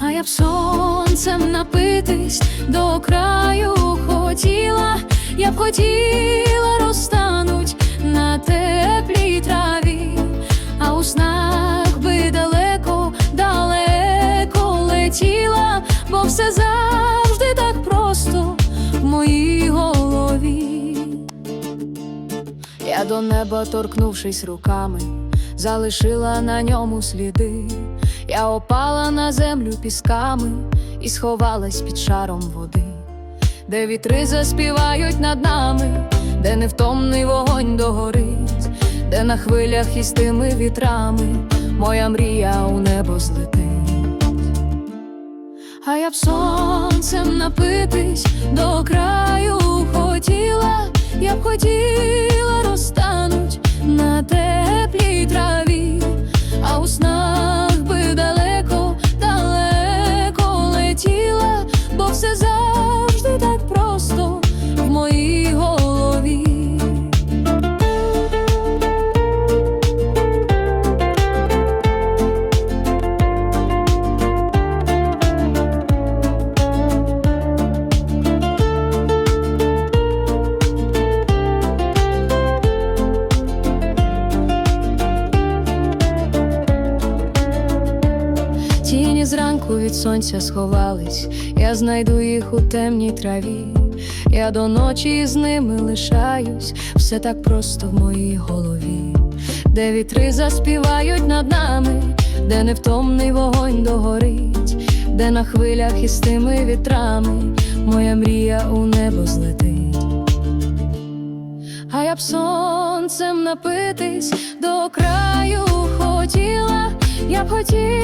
А я б сонцем напитись до краю хотіла, я б хотіла розтануть на теплій траві, а у снах би далеко, далеко летіла, бо все завжди Я до неба, торкнувшись руками, залишила на ньому сліди. Я опала на землю пісками і сховалась під шаром води, де вітри заспівають над нами, де невтомний вогонь догорить, де на хвилях із тими вітрами моя мрія у небо злетить. А я б сонцем напитись до краю хотіла, я б хотіла Тіні від сонця сховались, я знайду їх у темній траві. Я до ночі з ними лишаюсь, все так просто в моїй голові, де вітри заспівають над нами, де невтомний вогонь догорить, де на хвилях із тими вітрами моя мрія у небо злетить. А я б сонцем напитись до краю хотіла, я б хотіла